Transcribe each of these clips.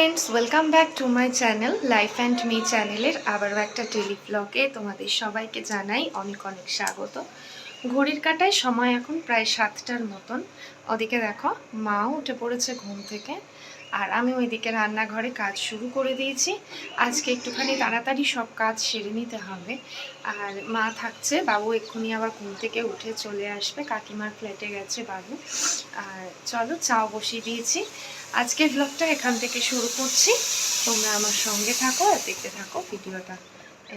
Friends welcome back to my channel Life and Me চ্যানেলের আবারও একটা টেলিভ্লগে তোমাদের সবাইকে জানাই অনেক অনেক স্বাগত। ঘড়ির কাটায় সময় এখন প্রায় সাতটার মতন। ওদিকে দেখো, মাও উঠে পড়েছে ঘুম থেকে। আর আমি ওইদিকে রান্নাঘরে কাজ শুরু করে দিয়েছি। আজকে একটুখানি তাড়াতাড়ি সব কাজ সেরে নিতে হবে। আর মা থাকছে, বাবু এক্ষুনি আবার ঘুম থেকে উঠে চলে আসবে, কাকিমার ফ্ল্যাটে গেছে বাবু। আর চলো চাও বসিয়ে দিয়েছি। আজকের ব্লগটা এখান থেকে শুরু করছি। তোমরা আমার সঙ্গে থাকো আর দেখতে থাকো ভিডিওটা।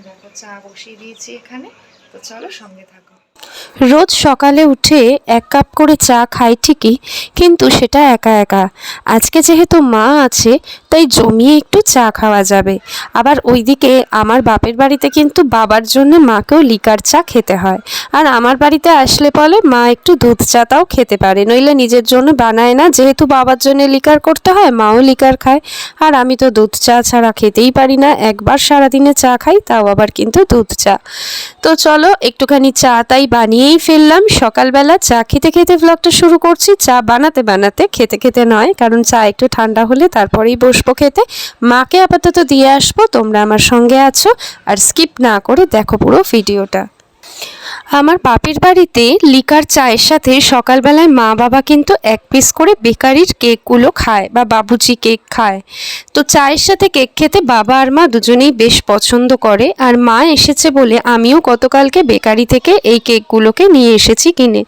দেখো, চা বসিয়ে দিয়েছি এখানে। তো চলো সঙ্গে থাকো। রোজ সকালে উঠে এক কাপ করে চা খাই ঠিকই, কিন্তু সেটা একা একা। আজকে যেহেতু মা আছে, তাই জমিয়ে একটু চা খাওয়া যাবে। আবার ওইদিকে আমার বাপের বাড়িতে কিন্তু বাবার জন্য মাকেও লিকার চা খেতে হয়। আর আমার বাড়িতে আসলে পরে মা একটু দুধ চাটাও খেতে পারে। নইলে নিজের জন্য বানায় না। যেহেতু বাবার জন্য লিকার করতে হয়, মাও লিকার খায়। আর আমি তো দুধ চা ছাড়া খেতেই পারি না। একবার সারাদিনে চা খাই, তাও আবার কিন্তু দুধ চা। তো চলো, একটুখানি চা তাই বানিয়েই ফেললাম সকালবেলা চা খেতে খেতে ব্লগটা শুরু করছি। চা বানাতে বানাতে খেতে খেতে নয়, কারণ চা একটু ঠান্ডা হলে তারপরেই বসবো খেতে। মাকে আপাতত দিয়ে আসব, তোমরা আমার সঙ্গে আছো। আর স্কিপ না করে দেখো পুরো ভিডিওটা আমার বাপের বাড়িতে লিকার চায়ের সাথে সকালবেলায় মা বাবা কিন্তু এক পিস করে বেকারির কেকগুলো খায় বা বাবুচি কেক খায়। তো চায়ের সাথে কেক খেতে বাবা আর মা দুজনেই বেশ পছন্দ করে আর মা এসেছে বলে আমিও গতকালকে বেকারি থেকে এই কেকগুলোকে নিয়ে এসেছি কিনে।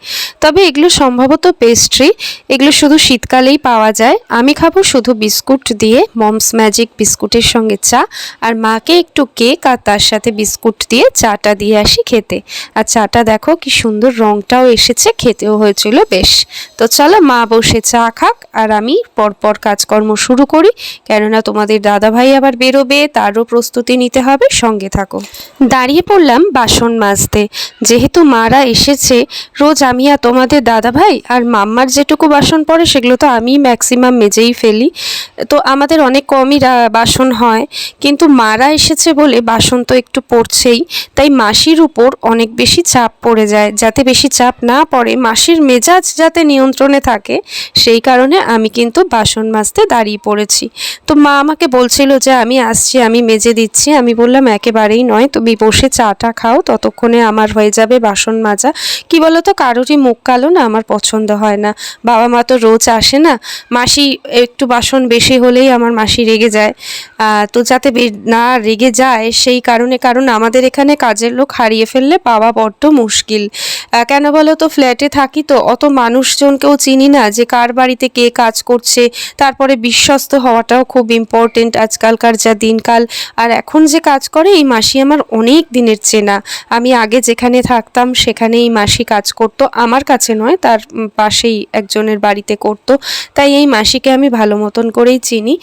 তবে এগুলো সম্ভবত পেস্ট্রি, এগুলো শুধু শীতকালেই পাওয়া যায়। আমি খাব শুধু বিস্কুট দিয়ে মমস ম্যাজিক বিস্কুটের সঙ্গে চা আর মাকে একটু কেক আর তার সাথে বিস্কুট দিয়ে চাটা দিয়ে আসি খেতে। আর চাটা দেখো, কি সুন্দর রংটাও এসেছে, খেতেও হয়েছিল বেশ। তো চলো, মা বসে চা খাক, আর আমি পরপর কাজকর্ম শুরু করি। কেননা তোমাদের দাদাভাই আবার বেরোবে, তারও প্রস্তুতি নিতে হবে, সঙ্গে থাকো। দাঁড়িয়ে পড়লাম বাসন মাজতে। যেহেতু মারা এসেছে, রোজ আমি আর তোমাদের দাদাভাই আর মাম্মার যেটুকু বাসন পড়ে, সেগুলো তো আমি ম্যাক্সিমাম মেজেই ফেলি। তো আমাদের অনেক কমই বাসন হয়। কিন্তু মারা এসেছে বলে বাসন তো একটু পড়ছেই, তাই মাসির উপর অনেক বেশি চাপ পড়ে যায়, যাতে বেশি চাপ না পড়ে। মাসির মেজাজ যাতে নিয়ন্ত্রণে থাকে, সেই কারণে আমি কিন্তু বাসন মাজতে দাঁড়িয়ে পড়েছি। তো মা আমাকে বলছিল যে, আমি আসছি, আমি মেজে দিচ্ছি। আমি বললাম, একেবারেই নয়। তুমি বসে চাটা খাও, ততক্ষণে আমার হয়ে যাবে বাসন মাজা। কি বলো তো কারোরই মুখ কালো না, আমার পছন্দ হয় না। বাবা মা তো রোজ আসে না। মাসি একটু বাসন বেশি হলেই আমার মাসি রেগে যায়। তো যাতে না রেগে যায়, সেই কারণে, কারণ আমাদের এখানে কাজের লোক হারিয়ে ফেললে পাওয়া বড্ড মুশকিল। কেন বলো তো, ফ্ল্যাটে থাকি তো, অত মানুষজনকেও চিনি না যে কার বাড়িতে কে কাজ করছে, তারপরে বিশ্বস্ত হওয়াটাও খুব ইম্পর্টেন্ট আজকালকার যা দিনকাল। আর এখন যে কাজ করে, এই মাসি আমার অনেক দিনের চেনা। আমি আগে যেখানে থাকতাম সেখানে এই মাসি কাজ করতো। আমার কাছে নয়, তার পাশেই একজনের বাড়িতে করতো। তাই এই মাসিকে আমি ভালো মতন করেই চিনি।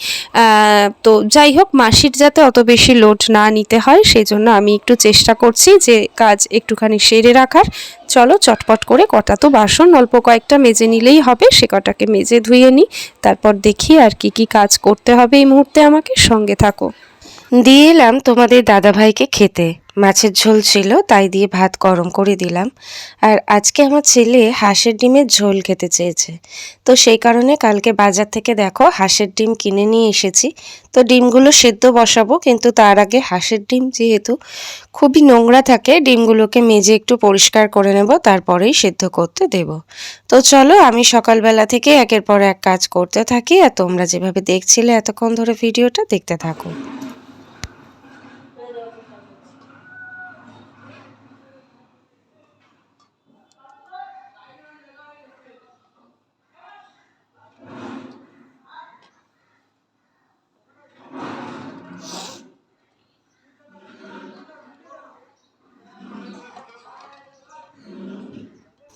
তো যাই হোক, মাসির যাতে অত বেশি লোড না নিতে হয় সেই জন্য আমি একটু চেষ্টা করছি যে কাজ একটুখানি সেরে রাখার। চলো চটপট করে কটা তো বাসন, অল্প কয়েকটা মেজে নিলেই হবে। সে কটাকে মেজে ধুয়ে নিই তারপর দেখি আর কি কি কাজ করতে হবে এই মুহূর্তে আমাকে। সঙ্গে থাকো। দিয়ে এলাম তোমাদের দাদাভাইকে খেতে। মাছের ঝোল ছিল, তাই দিয়ে ভাত গরম করে দিলাম। আর আজকে আমার ছেলে হাঁসের ডিমের ঝোল খেতে চেয়েছে। তো সেই কারণে কালকে বাজার থেকে দেখো হাঁসের ডিম কিনে নিয়ে এসেছি। তো ডিমগুলো সেদ্ধ বসাবো, কিন্তু তার আগে হাঁসের ডিম যেহেতু খুবই নোংরা থাকে, ডিমগুলোকে মেজে একটু পরিষ্কার করে নেব, তারপরেই সেদ্ধ করতে দেব। তো চলো, আমি সকালবেলা থেকে একের পর এক কাজ করতে থাকি, আর তোমরা যেভাবে দেখছিলে এতক্ষণ ধরে ভিডিওটা দেখতে থাকো।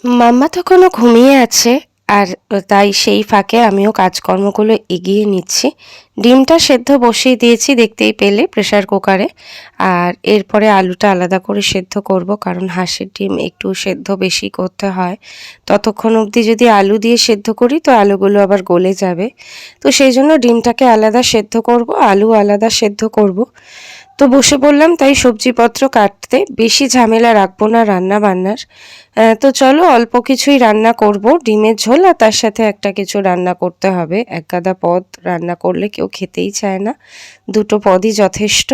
মাম্মা তখনও ঘুমিয়ে আছে আর তাই সেই ফাঁকে আমিও কাজকর্মগুলো এগিয়ে নিচ্ছি। ডিমটা সেদ্ধ বসিয়ে দিয়েছি, দেখতেই পেলে প্রেসার কুকারে আর এরপরে আলুটা আলাদা করে সেদ্ধ করব, কারণ হাঁসের ডিম একটু সেদ্ধ বেশি করতে হয়। ততক্ষণ অবধি যদি আলু দিয়ে সেদ্ধ করি, তো আলুগুলো আবার গলে যাবে। তো সেই জন্য ডিমটাকে আলাদা সেদ্ধ করব, আলু আলাদা সেদ্ধ করব। তো বসে পড়লাম, তাই সবজিপত্র কাটতে। বেশি ঝামেলা রাখব না রান্না বান্নার তো চলো অল্প কিছুই রান্না করব। ডিমের ঝোল আর তার সাথে একটা কিছু রান্না করতে হবে। এক গাদা পদ রান্না করলে কেউ কেউ খেতেই চায় না। দুটো পদই যথেষ্ট।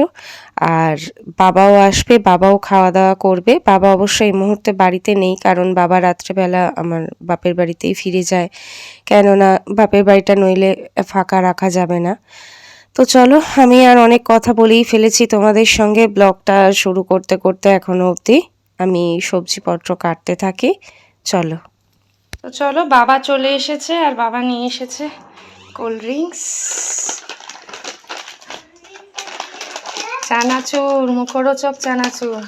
আর বাবাও আসবে, বাবাও খাওয়া দাওয়া করবে। বাবা অবশ্য এই মুহূর্তে বাড়িতে নেই, কারণ বাবা রাত্রেবেলা আমার বাপের বাড়িতেই ফিরে যায়। কেননা বাপের বাড়িটা নইলে ফাঁকা রাখা যাবে না। তো চলো, আমি আর অনেক কথা বলেই ফেলেছি তোমাদের সঙ্গে। ব্লগটা শুরু করতে করতে এখনও অবধি আমি সবজিপত্র কাটতে থাকি। চলো। তো চলো, বাবা চলে এসেছে আর বাবা নিয়ে এসেছে। Cold drinks. চানাচুর মুখরোচক চানাচুর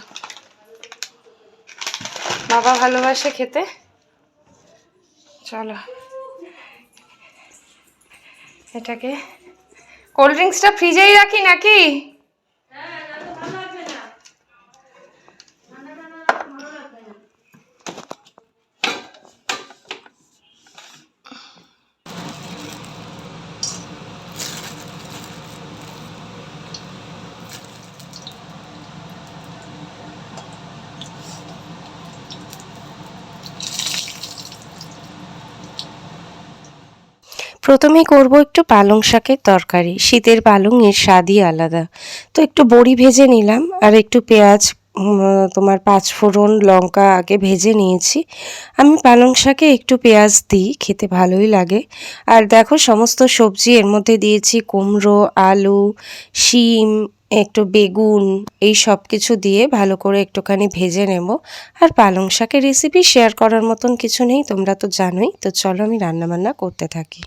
বাবা ভালোবাসে খেতে। চলো। এটাকে কোল্ড ড্রিঙ্কসটা ফ্রিজেই রাখি নাকি? প্রথমেই করব একটু পালং শাকের তরকারি। শীতের পালং এর স্বাদই আলাদা। তো একটু বড়ি ভেজে নিলাম, আর একটু পেঁয়াজ তোমার পাঁচ ফোড়ন লঙ্কা আগে ভেজে নিয়েছি। আমি পালং শাকে একটু পেঁয়াজ দিই, খেতে ভালোই লাগে। আর দেখো, সমস্ত সবজি এর মধ্যে দিয়েছি কুমড়ো, আলু, শিম, একটু বেগুন, এই সব কিছু দিয়ে ভালো করে একটুখানি ভেজে নেব। আর পালং শাকের রেসিপি শেয়ার করার মতন কিছু নেই, তোমরা তো জানোই। তো চলো আমি রান্নাবান্না করতে থাকি।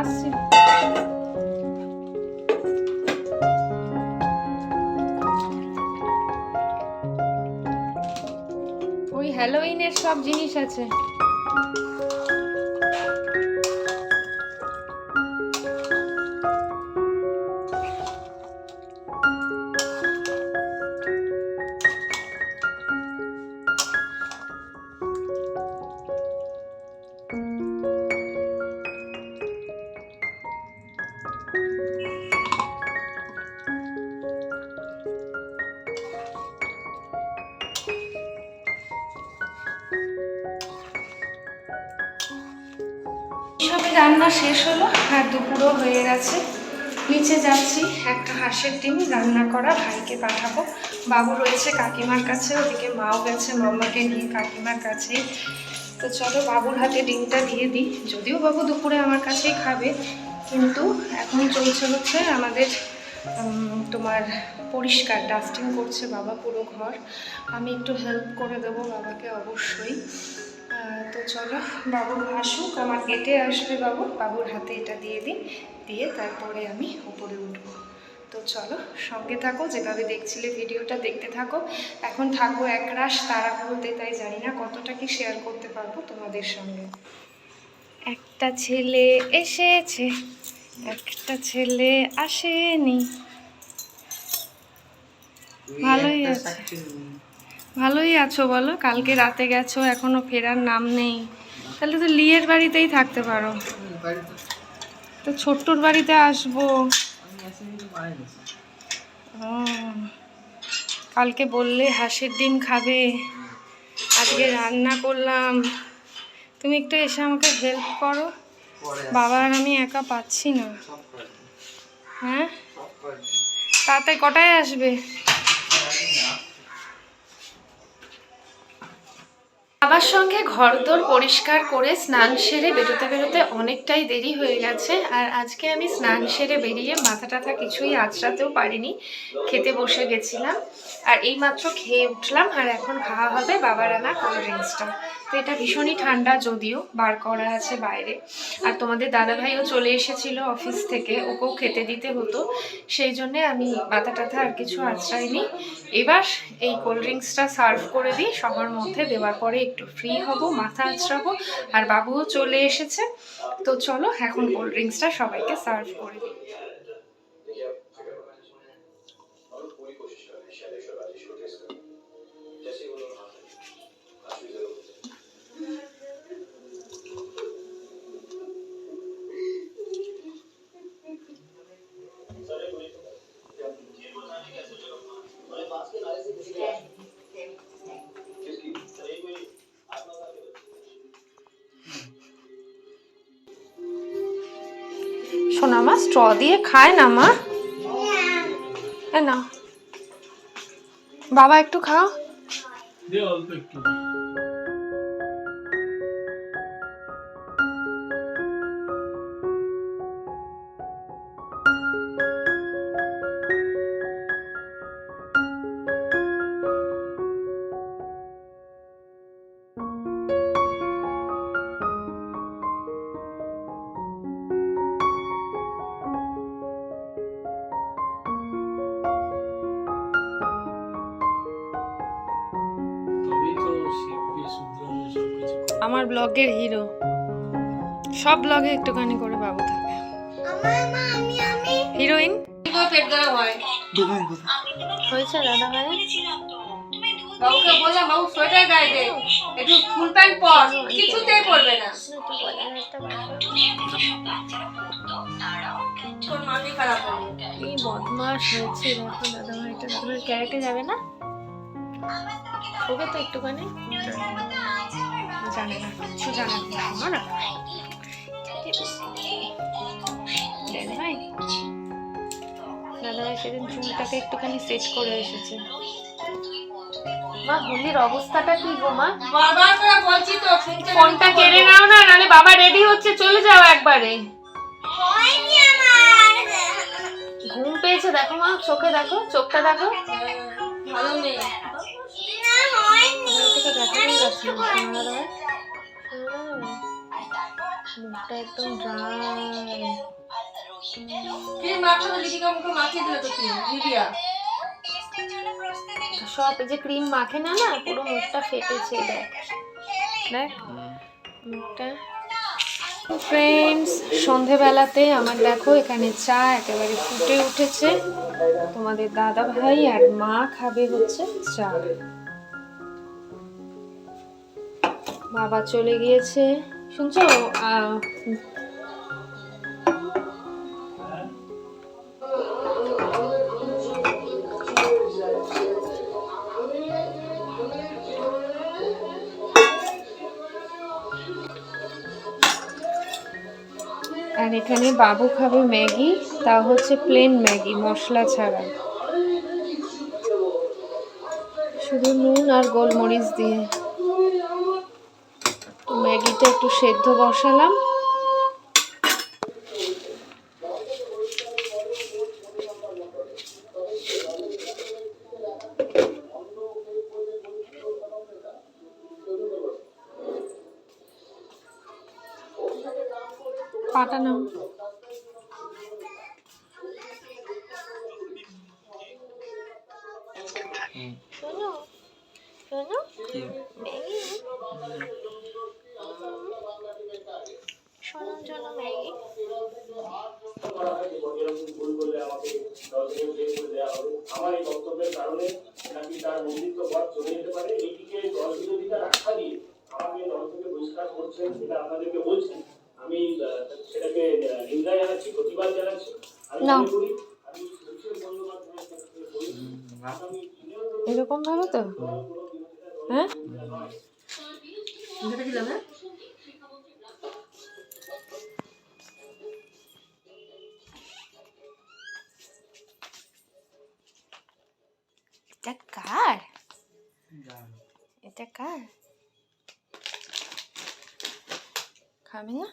আসছে ওই হ্যালোইনের সব জিনিস আছে। সবে রান্না শেষ হলো, আর দুপুরও হয়ে গেছে। নিচে যাচ্ছি, একটা হাঁসের ডিম রান্না করা ভাইকে পাঠাবো। বাবু রয়েছে কাকিমার কাছে, ওদিকে মাও গেছে মাম্মাকে নিয়ে কাকিমার কাছে। তো চলো বাবুর হাতে ডিমটা দিয়ে দিই। যদিও বাবু দুপুরে আমার কাছেই খাবে, কিন্তু এখন চলছে হচ্ছে আমাদের তোমার পরিষ্কার ডাস্টিং করছে বাবা পুরো ঘর। আমি একটু হেল্প করে দেবো বাবাকে অবশ্যই। তো চলো, বাবু আসুক, আমার গেটে আসবে বাবু। বাবুর হাতে এটা দিয়ে দিই, দিয়ে তারপরে আমি উপরে উঠবো। তো চলো, সঙ্গে থাকো, যেভাবে দেখছিলে ভিডিওটা দেখতে থাকো। এখন থাকব একরাশ তাড়াহুড়োতে তাই জানি না কতটা কি শেয়ার করতে পারব তোমাদের সঙ্গে। একটা ছেলে এসেছে, একটা ছেলে আসেনি। ভালোই আছে। ভালোই আছো বলো। কালকে রাতে গেছো এখনও ফেরার নাম নেই। তাহলে তো লিয়ের বাড়িতেই থাকতে পারো। তো ছোট্টর বাড়িতে আসব। ও, কালকে বললে হাঁসের ডিম খাবে। আজকে রান্না করলাম। তুমি একটু এসে আমাকে হেল্প করো। বাবা আর আমি একা পাচ্ছি না। হ্যাঁ? তাতে কটায় আসবে? বাবার সঙ্গে ঘরদোর পরিষ্কার করে স্নান সেরে বেরোতে বেরোতে অনেকটাই দেরি হয়ে গেছে, আর আজকে আমি স্নান সেরে বেরিয়ে মাথা টাথা কিছুই আঁচড়াতেও পারিনি, খেতে বসে গেছিলাম, আর এই মাত্র খেয়ে উঠলাম, আর এখন খাওয়া হবে বাবার আনা কোল্ড ড্রিঙ্কসটা। তো এটা ভীষণই ঠান্ডা যদিও, বার করা আছে বাইরে। আর তোমাদের দাদাভাইও চলে এসেছিল অফিস থেকে, ওকেও খেতে দিতে হতো। সেই জন্যে আমি মাথা টাথা আর কিছু আঁচড়াইনি। এবার এই কোল্ড ড্রিঙ্কসটা সার্ভ করে দিই, সবার মধ্যে দেওয়ার পরে একটু ফ্রি হব, মাথা আঁচড়াবো। আর বাবুও চলে এসেছে। তো চলো এখন কোল্ড ড্রিঙ্কসটা সবাইকে সার্ভ করে দিই। সোনা মা স্ট্র দিয়ে খায় না মা এ না বাবা একটু খাও ব্লগের হিরো। সব ব্লগে একটুখানি করে বাবু থাকে। হিরোইন? হয় হয়েছে দাদা ভাই? বাবুকে বললাম বাবু সোয়েটার গায়ে দে। একটু ফুল প্যান্ট পর কিছুতেই পরবে না। এই বদমাস হয়েছে দেখো দাদা ভাইটা দাদা ভাই ক্যারেটে যাবে না? হবে তো একটুখানি। জানে না কিছু জানে না শোনো না। দাদা ভাই দাদা সেদিন চুলটাকে একটুখানি সেট করে এসেছে। মা হোলির অবস্থাটা কি গো মা? বারবার করে বলছি তো ফোনটা কেড়ে নাও না নালে বাবা রেডি হচ্ছে চলে যাও একবারে। ঘুম পেয়েছে দেখো মা চোখে দেখো চোখটা দেখো। ভালো নেই। ওদিকে দেখানোই যাচ্ছে না? মুখটা একদম সব এই যে ক্রিম মাখে না না পুরো মুখটা ফেটেছে দেখ। দেখ। মুখটা। ফ্রেন্ডস সন্ধেবেলাতে আমার দেখো এখানে চা একেবারে ফুটে উঠেছে। তোমাদের দাদা ভাই আর মা খাবে হচ্ছে চা। বাবা চলে গিয়েছে। শুনছো? আর এখানে বাবু খাবে ম্যাগি, তা হচ্ছে প্লেন ম্যাগি, মশলা ছাড়া। শুধু নুন আর গোলমরিচ দিয়ে। তো একটু সেদ্ধ বসালাম। পাটা নাও শোনো শোনো। জন্য ম্যাগি আমার এই বক্তব্যের কারণে নাকি তার বন্ধুত্ব পথ চলে যেতে পারে এইদিকে দল বিরোধিতা রাখা দিয়ে আমাকে দল থেকে বহিষ্কার করছেন সেটা আপনাদেরকে বলছি আমি সেটাকে নিন্দা জানাচ্ছি প্রতিবাদ জানাচ্ছি আমি মনে করি আমি এরকম ভালো তো হ্যাঁ এটা কার খাবে না?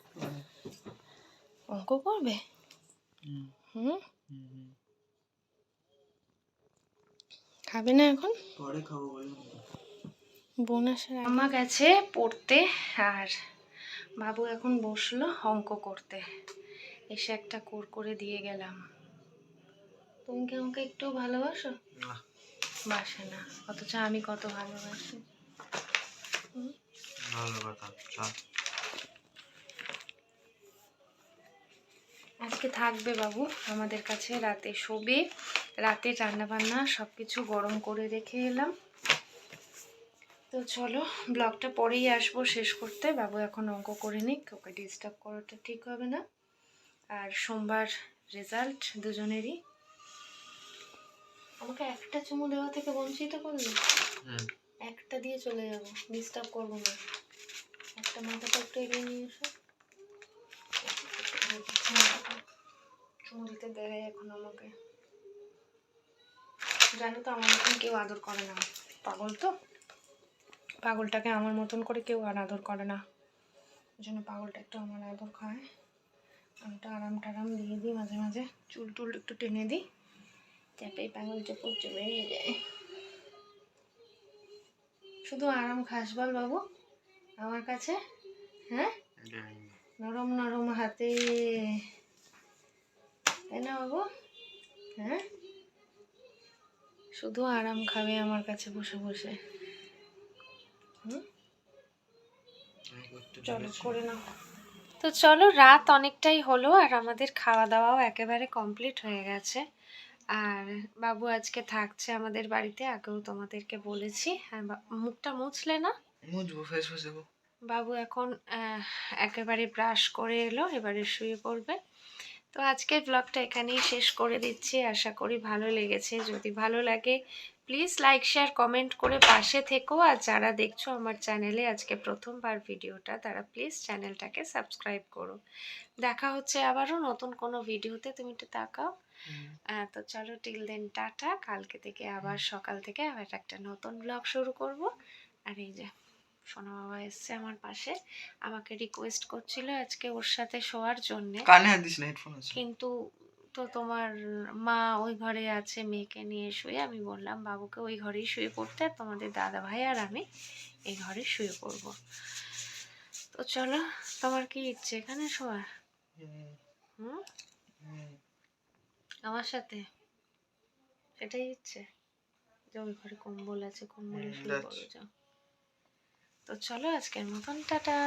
অঙ্ক করবে? হুম। খাবে না এখন? পরে খাব। বোন আসার আম্মা গেছে পড়তে আর বাবু এখন বসল অঙ্ক করতে। এসে একটা কোর করে দিয়ে গেলাম। তুমি কি আমাকে একটু ভালোবাসো? না। বাসে না। অথচ আমি কত ভালোবাসি। আজকে থাকবে বাবু আমাদের কাছে রাতে শোবে। রাতে রান্না বান্না সব কিছু গরম করে রেখে এলাম। তো চলো, ব্লগটা পরেই আসব শেষ করতে। বাবু এখন অঙ্ক করে নিক, ওকে ডিস্টার্ব করাটা ঠিক হবে না। আর সোমবার রেজাল্ট দুজনেরই। আমাকে একটা চুমু দেওয়া থেকে বঞ্চিত করল? একটা দিয়ে চলে যাব ডিস্টার্ব করব না। একটা মাথাটা একটু এগিয়ে নিয়ে এসো। চুমু দেয় এখন আমাকে। জানো তো, আমার মতন কেউ আদর করে না। পাগল তো? পাগলটাকে আমার মতন করে কেউ আর আদর করে না। ওই জন্য পাগলটা একটু আমার আদর খায়। আমি একটু আরাম টারাম দিয়ে দিই মাঝে মাঝে। চুল টুল একটু টেনে দিই। যাতে পাগল চাপড় চলে যায়। শুধু আরাম খাস বল বাবু, আমার কাছে হ্যাঁ? নরম নরম হাতে। তাই না বাবু? হ্যাঁ? শুধু আরাম খাবে আমার কাছে বসে বসে। চলো, করে নাও। তো চলো, রাত অনেকটাই হলো আর আমাদের খাওয়া দাওয়াও একেবারে কমপ্লিট হয়ে গেছে। আর বাবু আজকে থাকছে আমাদের বাড়িতে আগেও তোমাদেরকে বলেছি। আর মুখটা মুছলে না? মুছবো ফেস মুছবো বাবু এখন আহ, একেবারে ব্রাশ করে এলো এবারে শুয়ে পড়বে। তো আজকের ব্লগটা এখানেই শেষ করে দিচ্ছি। আশা করি ভালো লেগেছে। যদি ভালো লাগে প্লিজ লাইক শেয়ার কমেন্ট করে পাশে থেকো। আর যারা দেখছ আমার চ্যানেলে আজকে প্রথমবার ভিডিওটা তারা প্লিজ চ্যানেলটাকে সাবস্ক্রাইব করো। দেখা হচ্ছে আবারও নতুন কোনো ভিডিওতে তুমি একটু তাকাও। তো চলো টিল দেন টাটা। কালকে থেকে আবার সকাল থেকে আবার একটা নতুন ব্লগ শুরু করব। আর এই যে সোনা বাবা এসছে আমার পাশে। আমাকে রিকোয়েস্ট করছিল আজকে ওর সাথে শোয়ার জন্যে। কানে হাত দিস না হেডফোন আছে। কিন্তু তো তোমার মা ওই ঘরে আছে মেয়েকে নিয়ে শুয়ে আমি বললাম বাবুকে ওই ঘরেই শুয়ে পড়তে আর তোমাদের দাদা ভাই আর আমি এই ঘরে শুয়ে পড়ব। তো চলো তোমার কি ইচ্ছে এখানে শোয়ার হুম। আমার সাথে? সেটাই ইচ্ছে? যে ওই ঘরে কম্বল আছে কম্বলে শুয়ে যাচ্ছি। পড়ো যাও। তো চলো আজকের মতন টাটা।